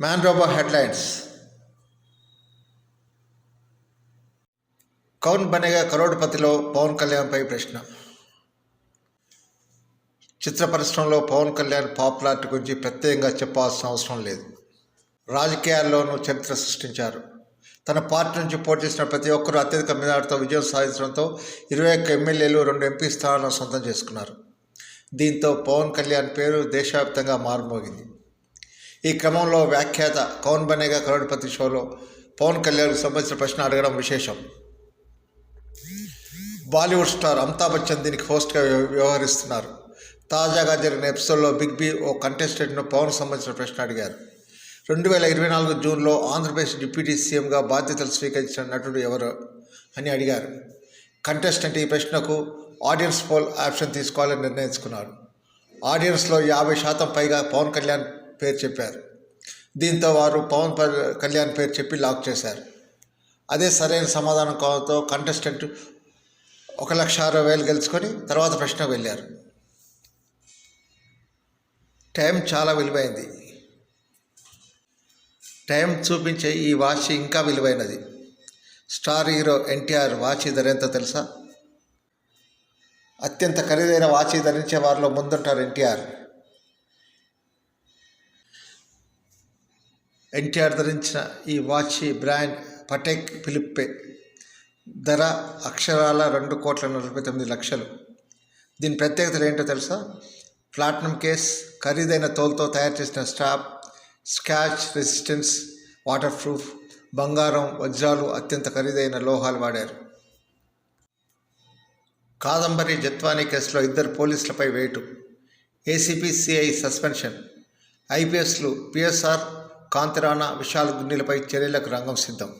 Man robo headlines Kaun Banega కరోడ్పతిలో Pawan కళ్యాణ్పై ప్రశ్న. చిత్ర పరిశ్రమలో పవన్ కళ్యాణ్ పాపులారిటీ గురించి ప్రత్యేకంగా చెప్పాల్సిన అవసరం లేదు. రాజకీయాల్లోనూ చరిత్ర సృష్టించారు. తన పార్టీ నుంచి పోటీ చేసిన ప్రతి ఒక్కరూ అత్యధిక మెజార్టీతో విజయం సాధించడంతో ఇరవై ఒక్క ఎమ్మెల్యేలు రెండు ఎంపీ స్థానాలను సొంతం చేసుకున్నారు. దీంతో పవన్ కళ్యాణ్ పేరు దేశవ్యాప్తంగా మారుమోగింది. ఈ క్రమంలో వ్యాఖ్యాత కౌన్ బనేగా కరోడ్పతి షోలో పవన్ కళ్యాణ్కు సంబంధించిన ప్రశ్న అడగడం విశేషం. బాలీవుడ్ స్టార్ అమితాబ్ బచ్చన్ దీనికి హోస్ట్గా వ్యవహరిస్తున్నారు. తాజాగా జరిగిన ఎపిసోడ్లో బిగ్ బి ఓ కంటెస్టెంట్ను పవన్ సంబంధించిన ప్రశ్న అడిగారు. రెండు వేల ఇరవై నాలుగు జూన్లో ఆంధ్రప్రదేశ్ డిప్యూటీ సీఎంగా బాధ్యతలు స్వీకరించిన నటుడు ఎవరు అని అడిగారు. కంటెస్టెంట్ ఈ ప్రశ్నకు ఆడియన్స్ పోల్ ఆప్షన్ తీసుకోవాలని నిర్ణయించుకున్నారు. ఆడియన్స్లో యాభై శాతం పైగా పవన్ కళ్యాణ్ పేరు చెప్పారు. దీంతో వారు పవన్ ప- కళ్యాణ్ పేరు చెప్పి లాక్ చేశారు. అదే సరైన సమాధానం కావడంతో కంటెస్టెంట్ ఒక లక్ష అరవై వేలు గెలుచుకొని తర్వాత ప్రశ్న వెళ్ళారు. టైం చాలా విలువైంది. టైం చూపించే ఈ వాచ్ ఇంకా విలువైనది. స్టార్ హీరో ఎన్టీఆర్ వాచ్ ధర ఎంత తెలుసా? అత్యంత ఖరీదైన వాచి ధరించే వారిలో ముందుంటారు ఎన్టీఆర్. ఎన్టీఆర్ ధరించిన ఈ వాచ్ బ్రాండ్ పటేక్ ఫిలిప్పే. ధర అక్షరాల రెండు కోట్ల నలభై తొమ్మిది లక్షలు. దీని ప్రత్యేకతలు ఏంటో తెలుసా? ప్లాట్నం కేస్ ఖరీదైన తోలుతో తయారు చేసిన stop scotch resistance water proof బంగారం వజ్రాలు అత్యంత ఖరీదైన లోహాలు వాడారు. కాదంబరి జత్వానీ కేసులో ఇద్దరు పోలీసులపై వేటు. ACP CI suspension. ఐపీఎస్లు పిఎస్ఆర్ కాంతిరాణ విశాల్ గున్నీలపై చర్యలకు రంగం సిద్ధం.